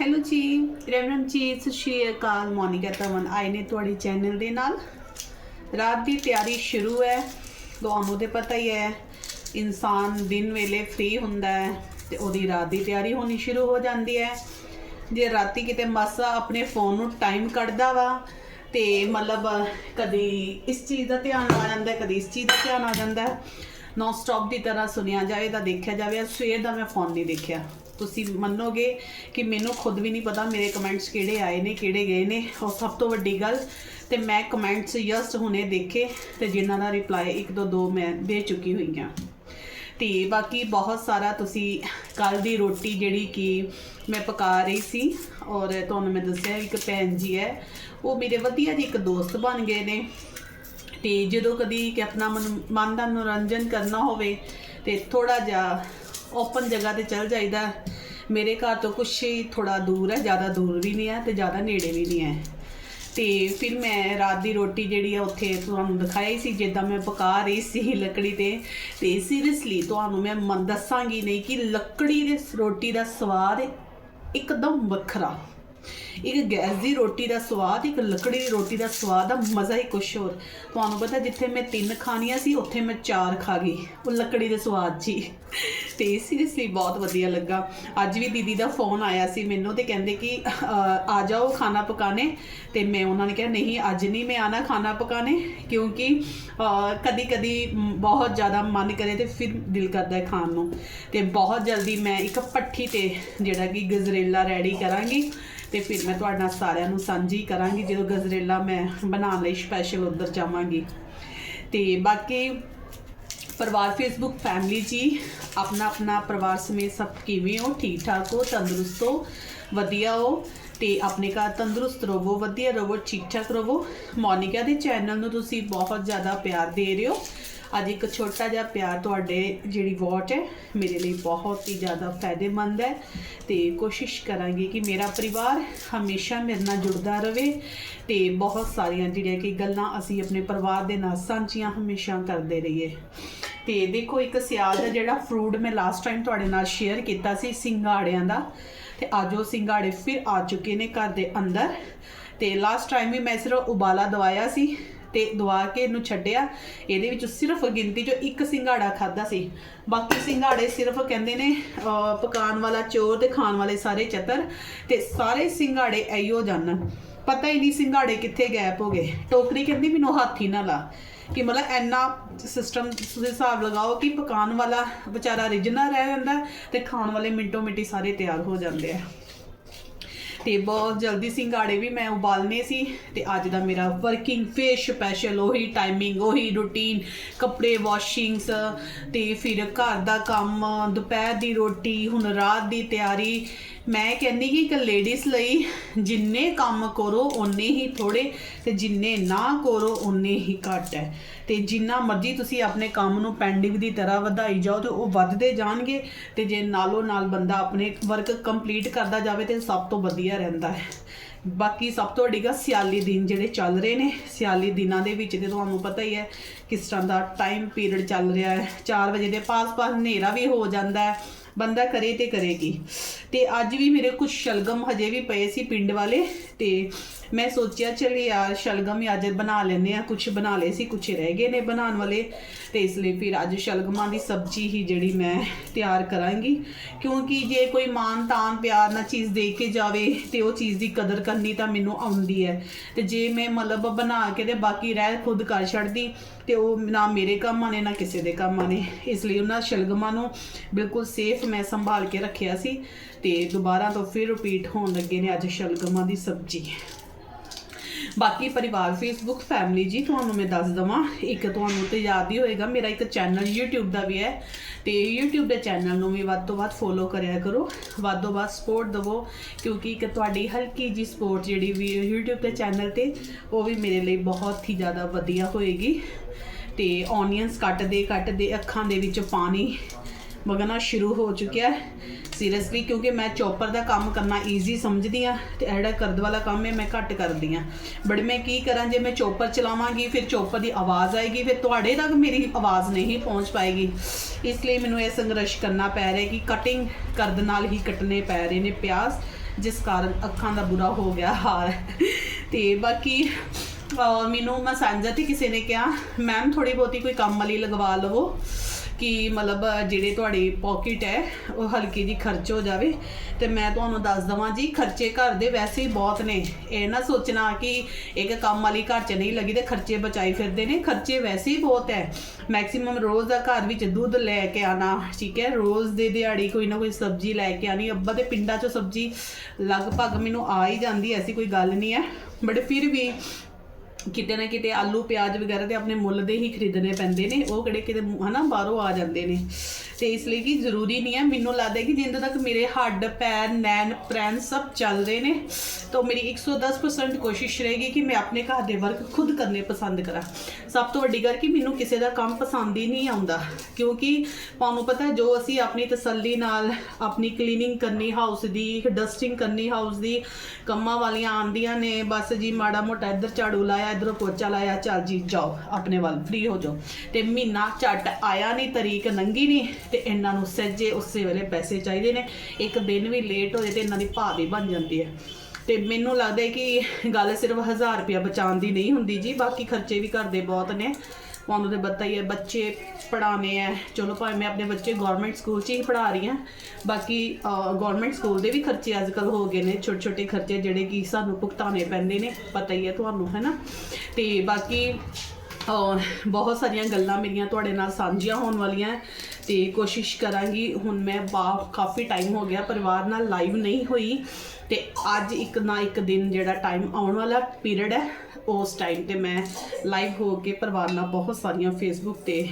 Hello ਜੀ reverend ਜੀ ਸਤਿ ਸ਼੍ਰੀ ਅਕਾਲ ਮੋਨਿਕਾ ਤਮਨ ਆਏ ਨੇ ਤੁਹਾਡੇ ਚੈਨਲ ਦੇ ਨਾਲ। ਰਾਤ ਦੀ ਤਿਆਰੀ ਸ਼ੁਰੂ ਹੈ। ਤੁਹਾਨੂੰ ਤੇ ਪਤਾ ਹੀ ਹੈ ਇਨਸਾਨ ਦਿਨ ਵੇਲੇ ਫ੍ਰੀ ਹੁੰਦਾ ਹੈ ਤੇ ਉਹਦੀ ਰਾਤ ਦੀ ਤਿਆਰੀ ਹੋਣੀ ਸ਼ੁਰੂ ਹੋ ਜਾਂਦੀ ਹੈ। ਜੇ ਰਾਤੀ ਕਿਤੇ ਮਾਸਾ ਆਪਣੇ ਫੋਨ ਨੂੰ ਟਾਈਮ ਕੱਢਦਾ ਵਾ ਤੇ ਮਤਲਬ ਕਦੀ ਇਸ ਚੀਜ਼ ਦਾ ਧਿਆਨ ਆ ਜਾਂਦਾ ਹੈ, ਕਦੀ ਇਸ ਚੀਜ਼ ਦਾ ਧਿਆਨ ਆ ਜਾਂਦਾ ਹੈ ਨੌਨ ਸਟਾਪ ਦੀ ਤਰ੍ਹਾਂ ਸੁਣਿਆ ਜਾਵੇ ਤਾਂ ਦੇਖਿਆ ਜਾਵੇ ਸਵੇਰ ਦਾ ਮੈਂ ਫੋਨ ਨਹੀਂ ਦੇਖਿਆ। ਤੁਸੀਂ ਮੰਨੋਗੇ ਕਿ ਮੈਨੂੰ ਖੁਦ ਵੀ ਨਹੀਂ ਪਤਾ ਮੇਰੇ ਕਮੈਂਟਸ ਕਿਹੜੇ ਆਏ ਨੇ, ਕਿਹੜੇ ਗਏ ਨੇ। ਔਰ ਸਭ ਤੋਂ ਵੱਡੀ ਗੱਲ, ਤੇ ਮੈਂ ਕਮੈਂਟਸ ਜਸਟ ਹੁਣੇ ਦੇਖੇ, ਤੇ ਜਿਨ੍ਹਾਂ ਦਾ ਰਿਪਲਾਈ ਇੱਕ ਦੋ ਦੋ ਮੈਂ ਦੇ ਚੁੱਕੀ ਹੋਈ ਹਾਂ। ਤੇ ਬਾਕੀ ਬਹੁਤ ਸਾਰਾ ਤੁਸੀਂ ਕੱਲ ਦੀ ਰੋਟੀ ਜਿਹੜੀ ਕਿ ਮੈਂ ਪਕਾ ਰਹੀ ਸੀ, ਔਰ ਤੁਹਾਨੂੰ ਮੈਂ ਦੱਸਿਆ ਇੱਕ ਭੈਣ ਜੀ ਹੈ, ਉਹ ਮੇਰੇ ਵਧੀਆ ਜੀ ਇੱਕ ਦੋਸਤ ਬਣ ਗਏ ਨੇ। ਤੇ ਜਦੋਂ ਕਦੀ ਕਿ ਆਪਣਾ ਮਨ ਮਨ ਦਾ ਮਨੋਰੰਜਨ ਕਰਨਾ ਹੋਵੇ, ਤੇ ਥੋੜਾ ਜਿਹਾ ਓਪਨ ਜਗ੍ਹਾ ਤੇ ਚਲ ਜਾਈਦਾ। ਮੇਰੇ ਘਰ ਤੋਂ ਕੁਛ ਹੀ ਥੋੜਾ ਦੂਰ ਹੈ, ਜ਼ਿਆਦਾ ਦੂਰ ਵੀ ਨਹੀਂ ਹੈ ਤੇ ਜ਼ਿਆਦਾ ਨੇੜੇ ਵੀ ਨਹੀਂ ਹੈ। ਤੇ ਫਿਰ ਮੈਂ ਰਾਤ ਦੀ ਰੋਟੀ ਜਿਹੜੀ ਆ ਉੱਥੇ ਤੁਹਾਨੂੰ ਦਿਖਾਈ ਸੀ, ਜਿੱਦਾਂ ਮੈਂ ਪਕਾ ਰਹੀ ਸੀ ਲੱਕੜੀ ਤੇ। ਤੇ ਸੀਰੀਅਸਲੀ ਤੁਹਾਨੂੰ ਮੈਂ ਮਨ ਦੱਸਾਂਗੀ ਨਹੀਂ ਕਿ ਲੱਕੜੀ ਦੇ ਰੋਟੀ ਦਾ ਸਵਾਦ ਇੱਕਦਮ ਵੱਖਰਾ। ਇੱਕ ਗੈਸ ਦੀ ਰੋਟੀ ਦਾ ਸਵਾਦ, ਇੱਕ ਲੱਕੜੀ ਦੀ ਰੋਟੀ ਦਾ ਸਵਾਦ ਦਾ ਮਜ਼ਾ ਹੀ ਕੁਛ ਹੋਰ। ਤੁਹਾਨੂੰ ਪਤਾ ਜਿੱਥੇ ਮੈਂ ਤਿੰਨ ਖਾਣੀਆਂ ਸੀ, ਉੱਥੇ ਮੈਂ ਚਾਰ ਖਾ ਗਈ। ਉਹ ਲੱਕੜੀ ਦੇ ਸਵਾਦ 'ਚ ਹੀ ਤੇ ਸੀਰੀਅਸਲੀ ਬਹੁਤ ਵਧੀਆ ਲੱਗਾ। ਅੱਜ ਵੀ ਦੀਦੀ ਦਾ ਫੋਨ ਆਇਆ ਸੀ ਮੈਨੂੰ ਤੇ ਕਹਿੰਦੇ ਕਿ ਆ ਜਾਓ ਖਾਣਾ ਪਕਾਣੇ ਤੇ ਮੈਂ ਉਹਨਾਂ ਨੇ ਕਿਹਾ, ਨਹੀਂ, ਅੱਜ ਨਹੀਂ ਮੈਂ ਆਣਾ ਖਾਣਾ ਪਕਾਣੇ ਕਿਉਂਕਿ ਕਦੀ ਕਦੀ ਬਹੁਤ ਜ਼ਿਆਦਾ ਮਨ ਕਰੇ ਤੇ ਫਿਰ ਦਿਲ ਕਰਦਾ ਹੈ ਖਾਣ ਨੂੰ। ਤੇ ਬਹੁਤ ਜਲਦੀ ਮੈਂ ਇੱਕ ਪੱਠੀ ਤੇ ਜਿਹੜਾ ਕਿ ਗਜਰੇਲਾ ਰੈਡੀ ਕਰਾਂਗੀ। ਤੇ ਫਿਰ ਮੈਂ ਤੁਹਾਡੇ ਨਾਲ ਸਾਰਿਆਂ ਨੂੰ ਸਾਂਝੀ ਕਰਾਂਗੀ ਜਦੋਂ ਗਜਰੇਲਾ ਮੈਂ ਬਣਾਉਣ ਲਈ ਸਪੈਸ਼ਲ ਉੱਧਰ ਜਾਵਾਂਗੀ। ਤੇ ਬਾਕੀ ਪਰਿਵਾਰ ਫੇਸਬੁੱਕ ਫੈਮਿਲੀ ਜੀ, ਆਪਣਾ ਆਪਣਾ ਪਰਿਵਾਰ ਸਮੇਤ ਸਭ ਕਿਵੇਂ ਹੋ? ਠੀਕ ਠਾਕ ਹੋ? ਤੰਦਰੁਸਤ ਹੋ? ਵਧੀਆ ਹੋ? ਤੇ ਆਪਣੇ ਘਰ ਤੰਦਰੁਸਤ ਰਹੋ, ਵਧੀਆ ਰਹੋ, ਠੀਕ ਠਾਕ ਰਹੋ? ਮੋਨਿਕਾ ਦੇ ਚੈਨਲ ਨੂੰ ਤੁਸੀਂ ਬਹੁਤ ਜ਼ਿਆਦਾ ਪਿਆਰ ਦੇ ਰਹੇ ਹੋ। ਅੱਜ ਇੱਕ ਛੋਟਾ ਜਿਹਾ ਪਿਆਰ ਤੁਹਾਡੇ ਜਿਹੜੀ ਵਾਚ ਹੈ, ਮੇਰੇ ਲਈ ਬਹੁਤ ਹੀ ਜ਼ਿਆਦਾ ਫਾਇਦੇਮੰਦ ਹੈ ਤੇ ਕੋਸ਼ਿਸ਼ ਕਰਾਂਗੇ ਕਿ ਮੇਰਾ ਪਰਿਵਾਰ ਹਮੇਸ਼ਾ ਮੇਰੇ ਨਾਲ ਜੁੜਦਾ ਰਹੇ ਤੇ ਬਹੁਤ ਸਾਰੀਆਂ ਜਿਹੜੀਆਂ ਕਿ ਗੱਲਾਂ ਅਸੀਂ ਆਪਣੇ ਪਰਿਵਾਰ ਦੇ ਨਾਲ ਸਾਂਝੀਆਂ ਹਮੇਸ਼ਾ ਕਰਦੇ ਰਹੀਏ। ਤੇ ਦੇਖੋ, ਇੱਕ ਸਿਆਲ ਦਾ ਜਿਹੜਾ ਫਰੂਟ ਮੈਂ ਲਾਸਟ ਟਾਈਮ ਤੁਹਾਡੇ ਨਾਲ ਸ਼ੇਅਰ ਕੀਤਾ ਸੀ ਸਿੰਗਾੜਿਆਂ ਦਾ, ਤੇ ਅੱਜ ਉਹ ਸਿੰਗਾੜੇ ਫਿਰ ਆ ਚੁੱਕੇ ਨੇ ਘਰ ਦੇ ਅੰਦਰ। ਤੇ ਲਾਸਟ ਟਾਈਮ ਵੀ ਮੈਂ ਸਿਰਫ ਉਬਾਲਾ ਦਵਾਇਆ ਸੀ ਤੇ ਦਵਾ ਕੇ ਇਹਨੂੰ ਛੱਡਿਆ। ਇਹਦੇ ਵਿੱਚ ਸਿਰਫ ਗਿਣਤੀ ਚੋਂ ਇੱਕ ਸਿੰਘਾੜਾ ਖਾਦਾ ਸੀ। ਬਾਕੀ ਸਿੰਘਾੜੇ ਸਿਰਫ ਕਹਿੰਦੇ ਨੇ ਅਹ, ਪਕਾਉਣ ਵਾਲਾ ਚੋਰ ਤੇ ਖਾਣ ਵਾਲੇ ਸਾਰੇ ਚਤਰ ਤੇ ਸਾਰੇ ਸਿੰਗਾੜੇ ਐਈਓ ਜਾਣਨ ਪਤਾ ਹੀ ਨਹੀਂ ਸਿੰਘਾੜੇ ਕਿੱਥੇ ਗਾਇਬ ਹੋ ਗਏ। ਟੋਕਰੀ ਕਹਿੰਦੀ ਮੈਨੂੰ ਹਾਥੀ ਹੀ ਨਾ ਲਾ। ਕਿ ਮਤਲਬ ਐਨਾ ਸਿਸਟਮ ਤੁਸੀਂ ਹਿਸਾਬ ਲਗਾਓ ਕਿ ਪਕਾਉਣ ਵਾਲਾ ਵਿਚਾਰਾ ਰਿਜਨਾ ਰਹਿ ਜਾਂਦਾ ਤੇ ਖਾਣ ਵਾਲੇ ਮਿੰਟੋ ਮਿੰਟੀ ਸਾਰੇ ਤਿਆਰ ਹੋ ਜਾਂਦੇ ਆ। ਤੇ ਬਹੁਤ ਜਲਦੀ ਸਿੰਗਾੜੇ ਵੀ ਮੈਂ ਉਬਾਲਨੇ ਸੀ ਤੇ ਅੱਜ ਦਾ ਮੇਰਾ ਵਰਕਿੰਗ ਫੇਸ ਸਪੈਸ਼ਲ ਉਹੀ ਟਾਈਮਿੰਗ ਉਹੀ ਰੂਟੀਨ ਕੱਪੜੇ ਵਾਸ਼ਿੰਗਸ ਤੇ ਫਿਰ ਘਰ ਦਾ ਕੰਮ, ਦੁਪਹਿਰ ਦੀ ਰੋਟੀ, ਹੁਣ ਰਾਤ ਦੀ ਤਿਆਰੀ ਮੈਂ ਕਹਿੰਦੀ ਕਿ ਇੱਕ ਲੇਡੀਜ਼ ਲਈ, ਜਿੰਨੇ ਕੰਮ ਕਰੋ, ਓਨੇ ਹੀ ਥੋੜੇ ਤੇ ਜਿੰਨੇ ਨਾ ਕਰੋ, ਓਨੇ ਹੀ ਘੱਟ ਹੈ। ਤੇ ਜਿੰਨਾ ਮਰਜ਼ੀ ਤੁਸੀਂ ਆਪਣੇ ਕੰਮ ਨੂੰ ਪੈਂਡਿੰਗ ਦੀ ਤਰ੍ਹਾਂ ਵਧਾਈ ਜਾਓ, ਤੇ ਉਹ ਵੱਧਦੇ ਜਾਣਗੇ, ਤੇ ਜੇ ਨਾਲੋਂ ਨਾਲ ਬੰਦਾ ਆਪਣੇ ਵਰਕ ਕੰਪਲੀਟ ਕਰਦਾ ਜਾਵੇ, ਤੇ ਸਭ ਤੋਂ ਵਧੀਆ ਰਹਿੰਦਾ ਹੈ। ਬਾਕੀ ਸਭ ਤੋਂ ਵੱਡੀ ਗੱਲ, ਸਿਆਲੀ ਦਿਨ ਜਿਹੜੇ ਚੱਲ ਰਹੇ ਨੇ, ਸਿਆਲੀ ਦਿਨਾਂ ਦੇ ਵਿੱਚ ਤੇ ਤੁਹਾਨੂੰ ਪਤਾ ਹੀ ਹੈ, ਕਿਸ ਤਰ੍ਹਾਂ ਦਾ ਟਾਈਮ ਪੀਰੀਅਡ ਚੱਲ ਰਿਹਾ ਹੈ। 4 ਵਜੇ ਦੇ ਪਾਸ-ਪਾਸ ਹਨੇਰਾ ਵੀ ਹੋ ਜਾਂਦਾ ਹੈ। ਬੰਦਾ ਕਰੇ ਤੇ ਕਰੇਗੀ। ਤੇ ਅੱਜ ਵੀ ਮੇਰੇ ਕੁਝ ਸ਼ਲਗਮ ਹਜੇ ਵੀ ਪਏ ਸੀ ਪਿੰਡ ਵਾਲੇ ਤੇ ਮੈਂ ਸੋਚਿਆ, ਚਲ ਯਾਰ ਸ਼ਲਗਮ ਹੀ ਅੱਜ ਬਣਾ ਲੈਨੇ ਆ ਕੁਝ ਬਣਾ ਲਏ ਸੀ ਕੁਝ ਰਹਿ ਗਏ ਨੇ ਬਣਾਉਣ ਵਾਲੇ। ਤੇ ਇਸ ਲਈ ਫਿਰ ਅੱਜ ਸ਼ਲਗਮਾਂ ਦੀ ਸਬਜ਼ੀ ਹੀ ਜਿਹੜੀ ਮੈਂ ਤਿਆਰ ਕਰਾਂਗੀ। ਕਿਉਂਕਿ ਜੇ ਕੋਈ ਮਾਨ ਤਾਨ ਪਿਆਰ ਨਾਲ ਚੀਜ਼ ਦੇ ਕੇ ਜਾਵੇ ਤੇ ਉਹ ਚੀਜ਼ ਦੀ ਕਦਰ ਕਰਨੀ ਤਾਂ ਮੈਨੂੰ ਆਉਂਦੀ ਹੈ। ਤੇ ਜੇ ਮੈਂ ਮਤਲਬ ਬਣਾ ਕੇ ਤੇ ਬਾਕੀ ਰਹਿ ਖੁਦ ਕਰ ਛੱਡਦੀ, ਤੇ ਉਹ ਨਾ ਮੇਰੇ ਕੰਮ ਆਣੇ ਨਾ ਕਿਸੇ ਦੇ ਕੰਮ ਆਣੇ ਇਸ ਲਈ ਉਹਨਾਂ ਸ਼ਲਗਮਾਂ ਨੂੰ ਬਿਲਕੁਲ ਸੇਫ ਮੈਂ ਸੰਭਾਲ ਕੇ ਰੱਖਿਆ ਸੀ। ਤੇ ਦੁਬਾਰਾ ਤੋਂ ਫਿਰ ਰਿਪੀਟ ਹੋਣ ਲੱਗੇ ਨੇ ਅੱਜ ਸ਼ਲਗਮਾਂ ਦੀ ਸਬਜ਼ੀ। ਬਾਕੀ ਪਰਿਵਾਰ ਫੇਸਬੁੱਕ ਫੈਮਿਲੀ ਜੀ, ਤੁਹਾਨੂੰ ਮੈਂ ਦੱਸ ਦਵਾਂ, ਇੱਕ ਤੁਹਾਨੂੰ ਤੇ ਯਾਦ ਹੀ ਹੋਏਗਾ, ਮੇਰਾ ਇੱਕ ਚੈਨਲ YouTube ਦਾ ਵੀ ਹੈ ਤੇ YouTube ਦੇ ਚੈਨਲ ਨੂੰ ਵੀ ਵੱਧ ਤੋਂ ਵੱਧ ਫੋਲੋ ਕਰਿਆ ਕਰੋ, ਵੱਧ ਤੋਂ ਵੱਧ ਸਪੋਰਟ ਦਿਵੋ, ਕਿਉਂਕਿ ਇੱਕ ਤੁਹਾਡੀ ਹਲਕੀ ਜੀ ਸਪੋਰਟ ਜਿਹੜੀ ਵੀ YouTube ਦੇ ਚੈਨਲ ਤੇ, ਉਹ ਵੀ ਮੇਰੇ ਲਈ ਬਹੁਤ ਹੀ ਜ਼ਿਆਦਾ ਵਧੀਆ ਹੋਏਗੀ ਤੇ ਔਨੀਅਨਸ ਕੱਟਦੇ ਕੱਟਦੇ ਅੱਖਾਂ ਦੇ ਵਿੱਚ ਪਾਣੀ ਵਗਣਾ ਸ਼ੁਰੂ ਹੋ ਚੁੱਕਿਆ ਹੈ। ਸੀਰੀਅਸਲੀ ਕਿਉਂਕਿ ਮੈਂ ਚੌਪਰ ਦਾ ਕੰਮ ਕਰਨਾ ਈਜ਼ੀ ਸਮਝਦੀ ਆ ਤੇ ਇਹ ਜਿਹੜਾ ਕਰਦ ਵਾਲਾ ਕੰਮ ਹੈ, ਮੈਂ ਘੱਟ ਕਰਦੀ ਆ ਬਟ ਮੈਂ ਕੀ ਕਰਾਂ, ਜੇ ਮੈਂ ਚੌਪਰ ਚਲਾਵਾਂਗੀ, ਫਿਰ ਚੌਪਰ ਦੀ ਆਵਾਜ਼ ਆਏਗੀ, ਫਿਰ ਤੁਹਾਡੇ ਤੱਕ ਮੇਰੀ ਆਵਾਜ਼ ਨਹੀਂ ਪਹੁੰਚ ਪਾਏਗੀ। ਇਸ ਲਈ ਮੈਨੂੰ ਇਹ ਸੰਘਰਸ਼ ਕਰਨਾ ਪੈ ਰਿਹਾ ਕਿ ਕਟਿੰਗ ਕਰਦ ਨਾਲ ਹੀ ਕੱਟਨੇ ਪੈ ਰਹੇ ਨੇ ਪਿਆਜ਼, ਜਿਸ ਕਾਰਨ ਅੱਖਾਂ ਦਾ ਬੁਰਾ ਹੋ ਗਿਆ ਹਾਲ। ਤੇ ਬਾਕੀ ਮੈਨੂੰ ਮੈਂ ਸਾਂਝਾ ਤੇ ਕਿਸੇ ਨੇ ਕਿਹਾ ਮੈਮ ਥੋੜੀ ਬਹੁਤੀ ਕੋਈ ਕੰਮ ਵਾਲੀ ਲਗਵਾ ਲਵੋ। ਕਿ ਮਤਲਬ ਜਿਹੜੇ ਤੁਹਾਡੀ ਪਾਕਟ ਹੈ, ਉਹ ਹਲਕੀ ਜੀ ਖਰਚ ਹੋ ਜਾਵੇ। ਤੇ ਮੈਂ ਤੁਹਾਨੂੰ ਦੱਸ ਦਵਾਂ ਜੀ, ਖਰਚੇ ਘਰ ਦੇ ਵੈਸੇ ਹੀ ਬਹੁਤ ਨੇ। ਇਹ ਨਾ ਸੋਚਣਾ ਕਿ ਇੱਕ ਕੰਮ ਵਾਲੀ ਘਰ 'ਚ ਨਹੀਂ ਲੱਗੀ ਤੇ ਖਰਚੇ ਬਚਾਈ ਫਿਰਦੇ ਨੇ। ਖਰਚੇ ਵੈਸੇ ਹੀ ਬਹੁਤ ਹੈ। ਮੈਕਸਿਮਮ ਰੋਜ਼ ਦਾ ਘਰ ਵਿੱਚ ਦੁੱਧ ਲੈ ਕੇ ਆਣਾ, ਠੀਕ ਹੈ? ਰੋਜ਼ ਦੇ ਦਿਹਾੜੀ ਕੋਈ ਨਾ ਕੋਈ ਸਬਜ਼ੀ ਲੈ ਕੇ ਆਣੀ ਅੱਬਾ ਦੇ ਪਿੰਡਾਂ 'ਚੋਂ ਸਬਜ਼ੀ ਲਗਭਗ ਮੈਨੂੰ ਆ ਹੀ ਜਾਂਦੀ, ਐਸੀ ਕੋਈ ਗੱਲ ਨਹੀਂ ਹੈ। ਬਟ ਫਿਰ ਵੀ ਕਿਤੇ ਨਾ ਕਿਤੇ ਆਲੂ, ਪਿਆਜ਼ ਵਗੈਰਾ ਤੇ ਆਪਣੇ ਮੁੱਲ ਦੇ ਹੀ ਖਰੀਦਣੇ ਪੈਂਦੇ ਨੇ, ਉਹ ਕਿਹੜੇ ਕਿਤੇ ਹਨਾ ਬਾਹਰੋਂ ਆ ਜਾਂਦੇ ਨੇ। ਤੇ ਇਸ ਲਈ ਕਿ ਜ਼ਰੂਰੀ ਨਹੀਂ ਹੈ। ਮੈਨੂੰ ਲੱਗਦਾ ਕਿ ਜਿੰਦ ਤੱਕ ਮੇਰੇ ਹੱਡ, ਪੈਰ, ਨੈਣ ਪ੍ਰੈਨ ਸਭ ਚੱਲ ਰਹੇ ਨੇ। ਤਾਂ ਮੇਰੀ 110% ਕੋਸ਼ਿਸ਼ ਰਹੇਗੀ ਕਿ ਮੈਂ ਆਪਣੇ ਘਰ ਦੇ ਵਰਕ ਖੁਦ ਕਰਨੇ ਪਸੰਦ ਕਰਾਂ। ਸਭ ਤੋਂ ਵੱਡੀ ਗੱਲ ਕਿ ਮੈਨੂੰ ਕਿਸੇ ਦਾ ਕੰਮ ਪਸੰਦ ਹੀ ਨਹੀਂ ਆਉਂਦਾ। ਕਿਉਂਕਿ ਤੁਹਾਨੂੰ ਪਤਾ ਜੋ ਅਸੀਂ ਆਪਣੀ ਤਸੱਲੀ ਨਾਲ ਆਪਣੀ ਕਲੀਨਿੰਗ ਕਰਨੀ ਹਾਊਸ ਦੀ ਡਸਟਿੰਗ ਕਰਨੀ ਹਾਊਸ ਦੀ ਕੰਮਾਂ ਵਾਲੀਆਂ ਆਂਦੀਆਂ ਨੇ, ਬਸ ਜੀ ਮਾੜਾ ਮੋਟਾ ਇੱਧਰ ਝਾੜੂ ਲਾਇਆ, ਇੱਧਰੋਂ ਪੋਚਾ ਲਾਇਆ, ਚੱਲ ਜੀ ਜਾਓ, ਆਪਣੇ ਵੱਲ ਫ੍ਰੀ ਹੋ ਜਾਓ। ਤੇ ਮਹੀਨਾ ਝੱਟ ਆਇਆ ਨਹੀਂ, ਤਰੀਕ ਲੰਗੀ ਨਹੀਂ। ਤੇ ਇਹਨਾਂ ਨੂੰ ਸਹਿਜੇ ਉਸੇ ਵੇਲੇ ਪੈਸੇ ਚਾਹੀਦੇ ਨੇ। ਇੱਕ ਦਿਨ ਵੀ ਲੇਟ ਹੋਏ ਜਾਏ ਤੇ ਇਹਨਾਂ ਦੀ ਭਾਅ ਵੀ ਬਣ ਜਾਂਦੀ ਹੈ। ਤੇ ਮੈਨੂੰ ਲੱਗਦਾ ਹੈ ਕਿ ਗੱਲ ਸਿਰਫ 1000 ਰੁਪਇਆ ਬਚਾਉਣ ਦੀ ਨਹੀਂ ਹੁੰਦੀ ਜੀ, ਬਾਕੀ ਖਰਚੇ ਵੀ ਘਰ ਦੇ ਬਹੁਤ ਨੇ। ਤੁਹਾਨੂੰ ਤੇ ਪਤਾ ਹੀ ਹੈ, ਬੱਚੇ ਪੜਾਉਣੇ ਹੈ। ਚਲੋ ਭਾਵੇਂ ਮੈਂ ਆਪਣੇ ਬੱਚੇ ਗਵਰਨਮੈਂਟ ਸਕੂਲ 'ਚ ਹੀ ਪੜ੍ਹਾ ਰਹੀ ਹਾਂ, ਬਾਕੀ ਗਵਰਨਮੈਂਟ ਸਕੂਲ ਦੇ ਵੀ ਖਰਚੇ ਅੱਜਕੱਲ ਹੋ ਗਏ ਨੇ ਛੋਟੇ ਛੋਟੇ ਖਰਚੇ ਜਿਹੜੇ ਕਿ ਸਾਨੂੰ ਭੁਗਤਾਉਣੇ ਪੈਂਦੇ ਨੇ, ਪਤਾ ਹੀ ਹੈ ਤੁਹਾਨੂੰ ਹੈ ਨਾ ਤੇ ਬਾਕੀ ਬਹੁਤ ਸਾਰੀਆਂ ਗੱਲਾਂ ਮੇਰੀਆਂ ਤੁਹਾਡੇ ਨਾਲ ਸਾਂਝੀਆਂ ਹੋਣ ਵਾਲੀਆਂ। ਤੇ ਕੋਸ਼ਿਸ਼ ਕਰਾਂਗੀ, ਹੁਣ ਮੈਂ ਬਾ, ਕਾਫੀ ਟਾਈਮ ਹੋ ਗਿਆ, ਪਰਿਵਾਰ ਨਾਲ ਲਾਈਵ ਨਹੀਂ ਹੋਈ ਤੇ ਅੱਜ ਇੱਕ ਨਾ ਇੱਕ ਦਿਨ ਜਿਹੜਾ ਟਾਈਮ ਆਉਣ ਵਾਲਾ ਪੀਰੀਅਡ ਹੈ, ਉਸ ਟਾਈਮ ਤੇ ਮੈਂ ਲਾਈਵ ਹੋ ਕੇ ਪਰਿਵਾਰ ਨਾਲ ਬਹੁਤ ਸਾਰੀਆਂ ਫੇਸਬੁੱਕ ਤੇ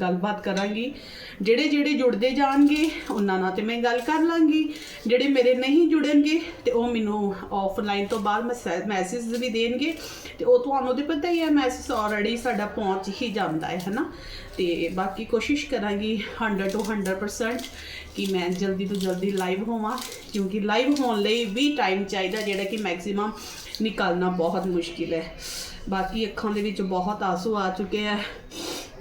ਗੱਲਬਾਤ ਕਰਾਂਗੀ। ਜਿਹੜੇ ਜਿਹੜੇ ਜੁੜਦੇ ਜਾਣਗੇ, ਉਹਨਾਂ ਨਾਲ ਤੇ ਮੈਂ ਗੱਲ ਕਰ ਲਾਂਗੀ। ਜਿਹੜੇ ਮੇਰੇ ਨਹੀਂ ਜੁੜਨਗੇ, ਤੇ ਉਹ ਮੈਨੂੰ ਆਫਲਾਈਨ ਤੋਂ ਬਾਅਦ ਮੈਸੇਜ ਵੀ ਦੇਣਗੇ। ਤੇ ਉਹ ਤੁਹਾਨੂੰ ਤੇ ਪਤਾ ਹੀ ਹੈ ਮੈਸੇਜ ਆਲਰੇਡੀ ਸਾਡਾ ਪਹੁੰਚ ਹੀ ਜਾਂਦਾ ਹੈ, ਹਨਾ? ਤੇ ਬਾਕੀ ਕੋਸ਼ਿਸ਼ ਕਰਾਂਗੀ 100 ਤੋਂ 100% ਕਿ ਮੈਂ ਜਲਦੀ ਤੋਂ ਜਲਦੀ ਲਾਈਵ ਹੋਵਾਂ, ਕਿਉਂਕਿ ਲਾਈਵ ਹੋਣ ਲਈ ਵੀ ਟਾਈਮ ਚਾਹੀਦਾ, ਜਿਹੜਾ ਕਿ ਮੈਕਸਿਮਮ ਨਿਕਾਲਣਾ ਬਹੁਤ ਮੁਸ਼ਕਿਲ ਹੈ। ਬਾਕੀ ਅੱਖਾਂ ਦੇ ਵਿੱਚ ਬਹੁਤ ਆਂਸੂ ਆ ਚੁੱਕੇ ਹੈ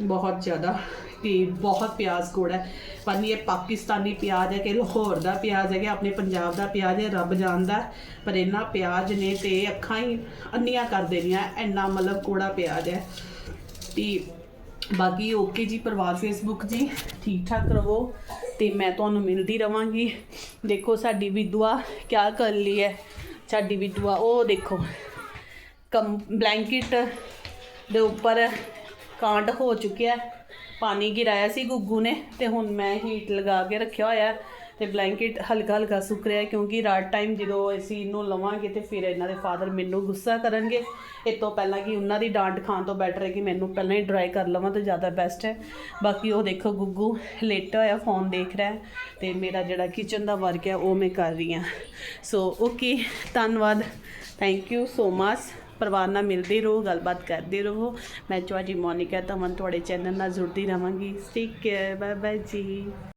ਬਹੁਤ ਜ਼ਿਆਦਾ ਤੇ ਬਹੁਤ ਪਿਆਜ਼ ਕੋੜ ਹੈ। ਪਰ ਇਹ ਪਾਕਿਸਤਾਨੀ ਪਿਆਜ਼ ਹੈ ਕਿ ਲਾਹੌਰ ਦਾ ਪਿਆਜ਼ ਹੈ ਕਿ ਆਪਣੇ ਪੰਜਾਬ ਦਾ ਪਿਆਜ਼ ਹੈ, ਰੱਬ ਜਾਣਦਾ ਹੈ। ਪਰ ਇਹਨਾਂ ਪਿਆਜ਼ ਨੇ ਤੇ ਅੱਖਾਂ ਹੀ ਅੰਨੀਆਂ ਕਰ ਦੇਣੀਆਂ, ਇੰਨਾ ਮਤਲਬ ਕੋੜਾ ਪਿਆਜ਼ ਹੈ। ਤੇ ਬਾਕੀ ਓਕੇ ਜੀ, ਪਰਿਵਾਰ ਫੇਸਬੁੱਕ ਜੀ ਠੀਕ ਠਾਕ ਰਹੋ ਤੇ ਮੈਂ ਤੁਹਾਨੂੰ ਮਿਲਦੀ ਰਵਾਂਗੀ। ਦੇਖੋ ਸਾਡੀ ਵਿਦਵਾ ਕਿਆ ਕਰ ਲਈ ਹੈ? ਸਾਡੀ ਵਿਦਵਾ ਉਹ ਦੇਖੋ, ਕਮ ਬਲੈਂਕਿਟ ਦੇ ਉੱਪਰ ਕਾਂਡ ਹੋ ਚੁੱਕਿਆ ਪਾਣੀ ਗਿਰਾਇਆ ਸੀ ਗੁੱਗੂ ਨੇ ਤੇ ਹੁਣ ਮੈਂ ਹੀਟ ਲਗਾ ਕੇ ਰੱਖਿਆ ਹੋਇਆ ਹੈ ਤੇ ਬਲੈਂਕਿਟ ਹਲਕਾ ਹਲਕਾ ਸੁੱਕ ਰਿਹਾ ਕਿਉਂਕਿ ਰਾਤ ਟਾਈਮ ਜਦੋਂ ਅਸੀਂ ਇਹਨੂੰ ਲਵਾਂਗੇ ਤੇ ਫਿਰ ਇਹਨਾਂ ਦੇ ਫਾਦਰ ਮੈਨੂੰ ਗੁੱਸਾ ਕਰਨਗੇ। ਇਹ ਤੋਂ ਪਹਿਲਾਂ ਕਿ ਉਹਨਾਂ ਦੀ ਡਾਂਟ ਖਾਣ ਤੋਂ ਬੈਟਰ ਹੈ ਕਿ ਮੈਨੂੰ ਪਹਿਲਾਂ ਹੀ ਡਰਾਈ ਕਰ ਲਵਾਂ ਤਾਂ ਜ਼ਿਆਦਾ ਬੈਸਟ ਹੈ। ਬਾਕੀ ਉਹ ਦੇਖੋ ਗੁੱਗੂ ਲੇਟਾ ਹੋਇਆ ਫੋਨ ਦੇਖ ਰਿਹਾ ਹੈ ਤੇ ਮੇਰਾ ਜਿਹੜਾ ਕਿਚਨ ਦਾ ਵਰਕ ਹੈ ਉਹ ਮੈਂ ਕਰ ਰਹੀ ਹਾਂ। ਸੋ ਓਕੇ ਧੰਨਵਾਦ। ਥੈਂਕ ਯੂ ਸੋ ਮਚ ਪਰਿਵਾਰ ਨਾਲ ਮਿਲਦੇ ਰਹੋ, ਗੱਲਬਾਤ ਕਰਦੇ ਰਹੋ। ਮੈਂ ਤੁਹਾਡੀ ਮੋਨਿਕਾ ਤਮਨ, ਤੁਹਾਡੇ ਚੈਨਲ ਨਾਲ ਜੁੜਦੀ ਰਵਾਂਗੀ ਟੇਕ ਕੇਅਰ ਬਾਏ ਬਾਏ ਜੀ।